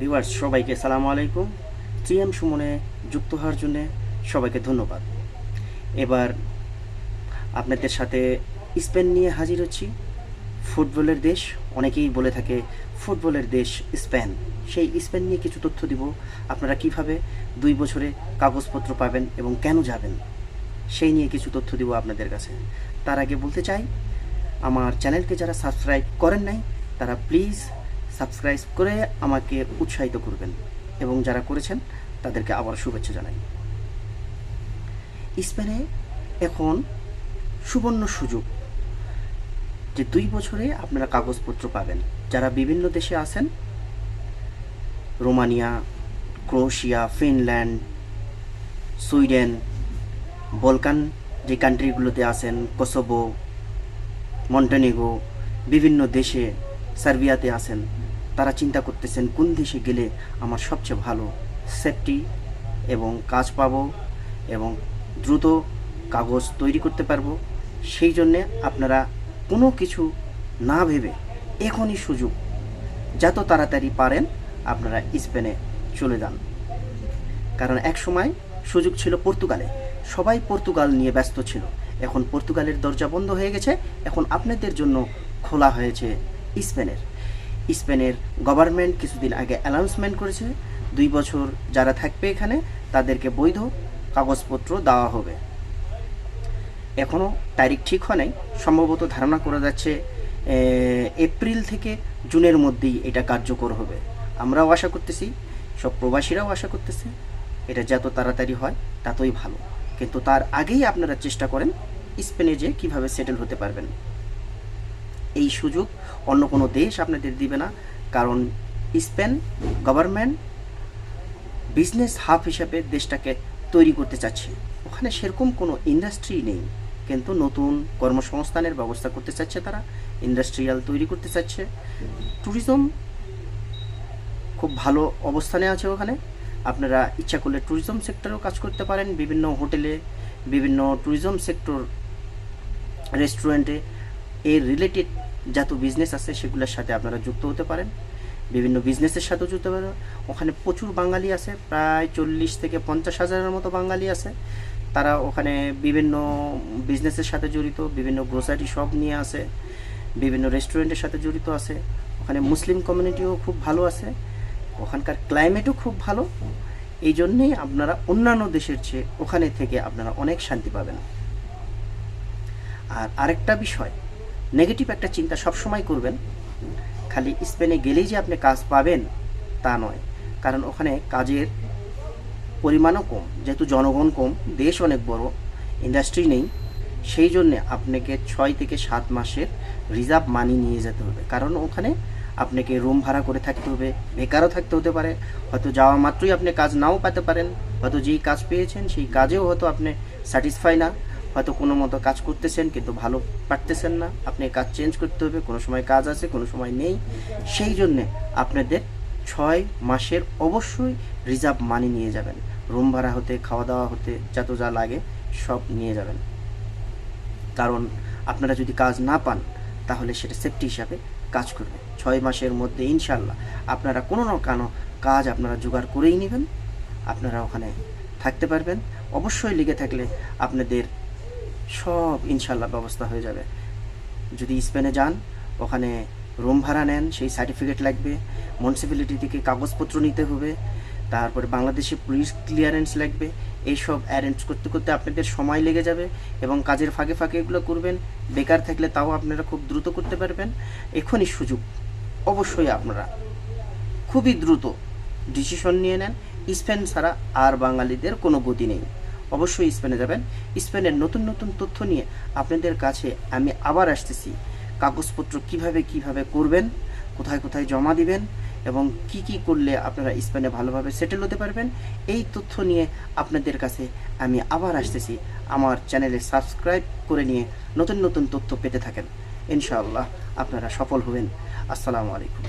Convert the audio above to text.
Viewers, সবাইকে সালামু আলাইকুম। ত্রিএম সুমনে যুক্ত হওয়ার জন্য সবাইকে ধন্যবাদ। এবার আপনাদের সাথে স্পেন নিয়ে হাজির হচ্ছি। ফুটবলের দেশ, অনেকেই বলে থাকে ফুটবলের দেশ স্পেন। সেই স্পেন নিয়ে কিছু তথ্য দিব। আপনারা কীভাবে দুই বছরে কাগজপত্র পাবেন এবং কেন যাবেন, সেই নিয়ে কিছু তথ্য দিব আপনাদের কাছে। তার আগে বলতে চাই, আমার চ্যানেলকে যারা সাবস্ক্রাইব করেন নাই, তারা প্লিজ সাবস্ক্রাইব করে আমাকে উৎসাহিত করবেন এবং যারা করেছেন, তাদেরকে আবার শুভেচ্ছা জানাই। স্পেনে এখন সুবর্ণ সুযোগ যে দুই বছরে আপনারা কাগজপত্র পাবেন। যারা বিভিন্ন দেশে আছেন, Romania, Croatia, Finland, Sweden, Balkan যে কান্ট্রিগুলোতে আছেন, কোসোভো মন্টেনেগো বিভিন্ন দেশে সার্বিয়াতে আছেন তারা চিন্তা করতেছেন, কোন দেশে গেলে আমার সবচেয়ে ভালো সেফটি এবং কাজ পাব এবং দ্রুত কাগজ তৈরি করতে পারব? সেই জন্যে আপনারা কোনো কিছু না ভেবে এখনই সুযোগ, যত তাড়াতাড়ি পারেন আপনারা স্পেনে চলে যান। কারণ এক সময় সুযোগ ছিল পর্তুগালে, সবাই পর্তুগাল নিয়ে ব্যস্ত ছিল। এখন পর্তুগালের দরজা বন্ধ হয়ে গেছে, এখন আপনাদের জন্য খোলা হয়েছে স্পেনের। স্পেনের গভর্নমেন্ট কিছুদিন আগে অ্যানাউন্সমেন্ট করেছে, দুই বছর যারা থাকবে এখানে, তাদেরকে বৈধ কাগজপত্র দেওয়া হবে। এখনও তারিখ ঠিক হয় নাই, সম্ভবত ধারণা করা যাচ্ছে এপ্রিল থেকে জুনের মধ্যেই এটা কার্যকর হবে। আমরাও আশা করতেছি, সব প্রবাসীরাও আশা করতেছে, এটা যত তাড়াতাড়ি হয়, ততই ভালো। কিন্তু তার আগেই আপনারা চেষ্টা করেন স্পেনে যে কীভাবে সেটেল হতে পারবেন। এই সুযোগ অন্য কোনো দেশ আপনাদের দিবে না। কারণ স্পেন গভর্নমেন্ট বিজনেস হাব হিসাবে দেশটাকে তৈরি করতে চাচ্ছে। ওখানে সেরকম কোনো ইন্ডাস্ট্রি নেই। কিন্তু নতুন কর্মসংস্থানের ব্যবস্থা করতে চাচ্ছে তারা, ইন্ডাস্ট্রিয়াল তৈরি করতে চাচ্ছে। ট্যুরিজম খুব ভালো অবস্থানে আছে ওখানে। আপনারা ইচ্ছা করলে ট্যুরিজম সেক্টরেও কাজ করতে পারেন। বিভিন্ন হোটেলে, বিভিন্ন ট্যুরিজম সেক্টর, রেস্টুরেন্টে এর রিলেটেড যত বিজনেস আছে, সেগুলোর সাথে আপনারা যুক্ত হতে পারেন। বিভিন্ন বিজনেসের সাথেও যুক্ত পারেন। ওখানে প্রচুর বাঙালি আছে, প্রায় চল্লিশ থেকে পঞ্চাশ হাজারের মতো বাঙালি আছে। তারা ওখানে বিভিন্ন বিজনেসের সাথে জড়িত, বিভিন্ন গ্রোসারি শপ নিয়ে আছে বিভিন্ন রেস্টুরেন্টের সাথে জড়িত আছে। ওখানে মুসলিম কমিউনিটিও খুব ভালো আছে। ওখানকার ক্লাইমেটও খুব ভালো। এই জন্যেই আপনারা অন্যান্য দেশের চেয়ে ওখানে থেকে আপনারা অনেক শান্তি পাবেন। আর আরেকটা বিষয় নেগেটিভ একটা চিন্তা সবসময় করবেন। খালি স্পেনে গেলেই যে আপনি কাজ পাবেন, তা নয়। কারণ ওখানে কাজের পরিমাণও কম, যেহেতু জনগণ কম, দেশ অনেক বড় ইন্ডাস্ট্রি নেই, সেই জন্যে আপনাকে ছয় থেকে সাত মাসের রিজার্ভ মানি নিয়ে যেতে হবে। কারণ ওখানে আপনাকে রুম ভাড়া করে থাকতে হবে, বেকারও থাকতে হতে পারে, হয়তো যাওয়া মাত্রই আপনি কাজ নাও পেতে পারেন, হয়তো যেই কাজ পেয়েছেন সেই কাজেও হয়তো আপনি স্যাটিসফাই না। হয়তো কোনো মতো কাজ করতেছেন, কিন্তু ভালো পারতেছেন না। আপনি কাজ চেঞ্জ করতে হবে, কোনো সময় কাজ আছে, কোনো সময় নেই। সেই জন্যে আপনাদের ছয় মাসের অবশ্যই রিজার্ভ মানি নিয়ে যাবেন। রুম ভাড়া হতে খাওয়া দাওয়া হতে, যত যা লাগে সব নিয়ে যাবেন। কারণ আপনারা যদি কাজ না পান, তাহলে সেটা সেফটি হিসাবে কাজ করবে। ছয় মাসের মধ্যে ইনশাল্লাহ আপনারা কোনো না কোনো কাজ আপনারা জোগাড় করেই নেবেন। আপনারা ওখানে থাকতে পারবেন। অবশ্যই লেগে থাকলে আপনাদের সব ইনশাল্লাহ ব্যবস্থা হয়ে যাবে। যদি স্পেনে যান, ওখানে রুম ভাড়া নেন, সেই সার্টিফিকেট লাগবে মিউনিসিপ্যালিটি থেকে কাগজপত্র নিতে হবে, তারপরে বাংলাদেশে পুলিশ ক্লিয়ারেন্স লাগবে, এইসব অ্যারেঞ্জ করতে করতে আপনাদের সময় লেগে যাবে এবং কাজের ফাঁকে ফাঁকে এগুলো করবেন, বেকার থাকলে তাও আপনারা খুব দ্রুত করতে পারবেন, এখনই সুযোগ, অবশ্যই আপনারা খুবই দ্রুত ডিসিশন নিয়ে নেন, স্পেন ছাড়া আর বাঙালিদের কোনো গতি নেই। অবশ্যই স্পেনে যাবেন। স্পেনের নতুন নতুন তথ্য নিয়ে আপনাদের কাছে আমি আবার আসতেছি। কাগজপত্র কীভাবে কীভাবে করবেন, কোথায় কোথায় জমা দিবেন এবং কি কি করলে আপনারা স্পেনে ভালোভাবে সেটেল হতে পারবেন, এই তথ্য নিয়ে আপনাদের কাছে আমি আবার আসতেছি। আমার চ্যানেলে সাবস্ক্রাইব করে নিয়ে নতুন নতুন তথ্য পেতে থাকেন। ইনশাআল্লাহ আপনারা সফল হবেন। আসসালামু আলাইকুম।